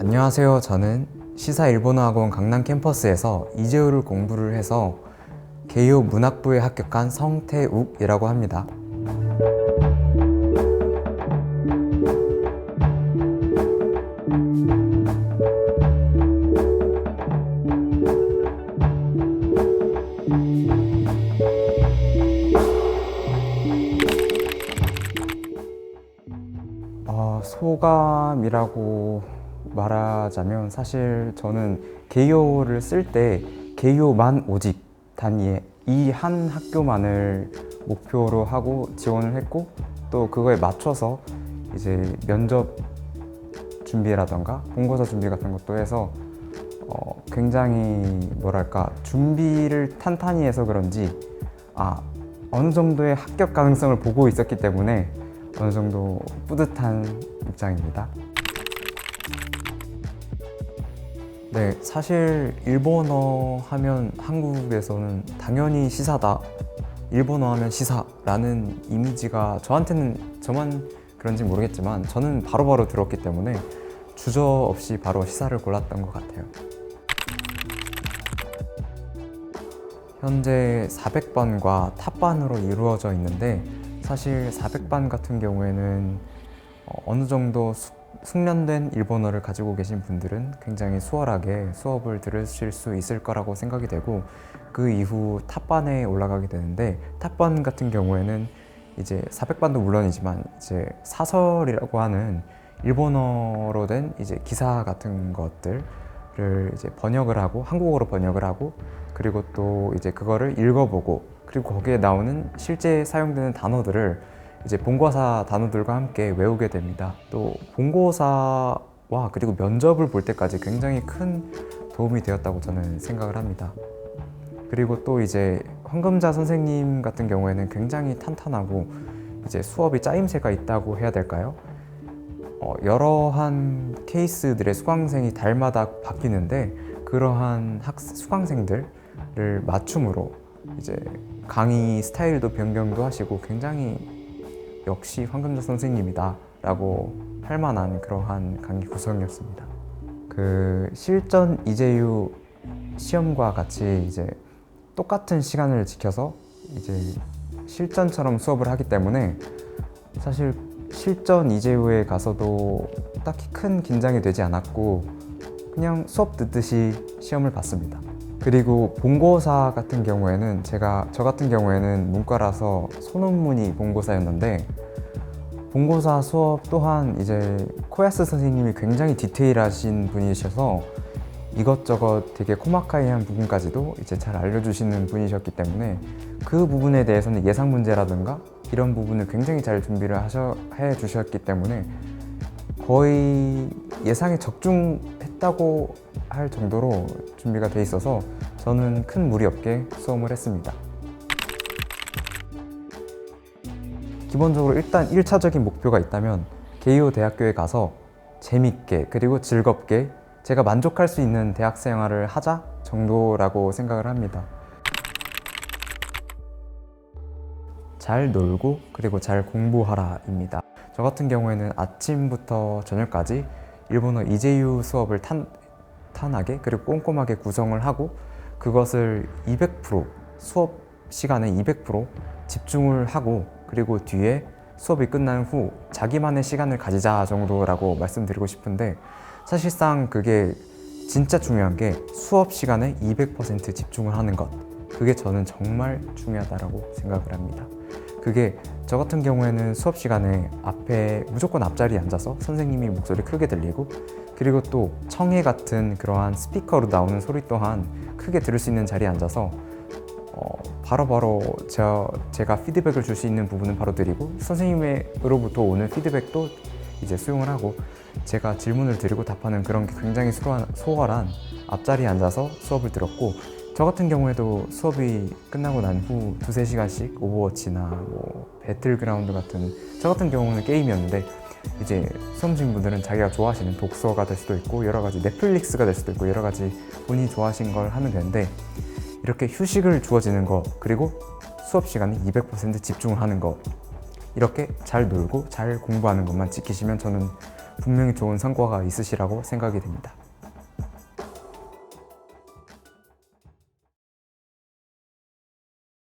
안녕하세요. 저는 시사 일본어 학원 강남 캠퍼스에서 이재호를 공부를 해서 개요 문학부에 합격한 성태욱이라고 합니다. 소감이라고 말하자면 사실 저는 개요를 쓸 때 개요만 오직 단위에 이 한 학교만을 목표로 하고 지원을 했고 또 그거에 맞춰서 이제 면접 준비라던가 본고사 준비 같은 것도 해서 어, 굉장히 뭐랄까 준비를 탄탄히 해서 그런지 아 어느 정도의 합격 가능성을 보고 있었기 때문에 어느 정도 뿌듯한 입장입니다. 네, 사실 일본어 하면 한국에서는 당연히 시사다. 일본어 하면 시사라는 이미지가 저한테는 저만 그런지 모르겠지만 저는 바로바로 들었기 때문에 주저 없이 바로 시사를 골랐던 것 같아요. 현재 400반과 탑반으로 이루어져 있는데 사실 400반 같은 경우에는 어, 어느 정도 숙- 숙련된 일본어를 가지고 계신 분들은 굉장히 수월하게 수업을 들으실 수 있을 거라고 생각이 되고 그 이후 탑반에 올라가게 되는데 탑반 같은 경우에는 이제 400반도 물론이지만 이제 사설이라고 하는 일본어로 된 이제 기사 같은 것들을 이제 번역을 하고 한국어로 번역을 하고 그리고 또 이제 그거를 읽어보고 그리고 거기에 나오는 실제 사용되는 단어들을 이제 본고사 단어들과 함께 외우게 됩니다. 또 본고사와 그리고 면접을 볼 때까지 굉장히 큰 도움이 되었다고 저는 생각을 합니다. 그리고 또 이제 황금자 선생님 같은 경우에는 굉장히 탄탄하고 이제 수업이 짜임새가 있다고 해야 될까요? 어, 여러한 케이스들의 수강생이 달마다 바뀌는데 그러한 학 수강생들을 맞춤으로 이제 강의 스타일도 변경도 하시고 굉장히 역시 황금자 선생님이다라고 할 만한 그러한 강의 구성이었습니다. 그 실전 이재유 시험과 같이 이제 똑같은 시간을 지켜서 이제 실전처럼 수업을 하기 때문에 사실 실전 이재유에 가서도 딱히 큰 긴장이 되지 않았고 그냥 수업 듣듯이 시험을 봤습니다. 그리고 본고사 같은 경우에는 제가 저 같은 경우에는 문과라서 소논문이 본고사였는데 본고사 수업 또한 이제 코야스 선생님이 굉장히 디테일하신 분이셔서 이것저것 되게 코마카이한 부분까지도 이제 잘 알려주시는 분이셨기 때문에 그 부분에 대해서는 예상 문제라든가 이런 부분을 굉장히 잘 준비를 하셔, 해 주셨기 때문에 거의 예상에 적중 했다고 할 정도로 준비가 돼 있어서 저는 큰 무리 없게 수험을 했습니다. 기본적으로 일단 1차적인 목표가 있다면 게이오 대학교에 가서 재밌게 그리고 즐겁게 제가 만족할 수 있는 대학 생활을 하자 정도라고 생각을 합니다. 잘 놀고 그리고 잘 공부하라입니다. 저 같은 경우에는 아침부터 저녁까지 일본어 이재유 수업을 탄, 탄하게 그리고 꼼꼼하게 구성을 하고 그것을 200% 수업 시간에 200% 집중을 하고 그리고 뒤에 수업이 끝난 후 자기만의 시간을 가지자 정도라고 말씀드리고 싶은데 사실상 그게 진짜 중요한 게 수업 시간에 200% 집중을 하는 것 그게 저는 정말 중요하다고 생각을 합니다. 그게 저 같은 경우에는 수업 시간에 앞에 무조건 앞자리에 앉아서 선생님이 목소리 크게 들리고 그리고 또 청해 같은 그러한 스피커로 나오는 소리 또한 크게 들을 수 있는 자리에 앉아서 어, 바로바로 저, 제가 피드백을 줄 수 있는 부분은 바로 드리고 선생님으로부터 오는 피드백도 이제 수용을 하고 제가 질문을 드리고 답하는 그런 게 굉장히 소홀한 앞자리에 앉아서 수업을 들었고 저 같은 경우에도 수업이 끝나고 난 후 두세 시간씩 오버워치나 뭐 배틀그라운드 같은 저 같은 경우는 게임이었는데 이제 수험생 분들은 자기가 좋아하시는 독서가 될 수도 있고 여러 가지 넷플릭스가 될 수도 있고 여러 가지 본인이 좋아하시는 걸 하면 되는데 이렇게 휴식을 주어지는 거 그리고 수업 시간에 200% 집중을 하는 거 이렇게 잘 놀고 잘 공부하는 것만 지키시면 저는 분명히 좋은 성과가 있으시라고 생각이 됩니다.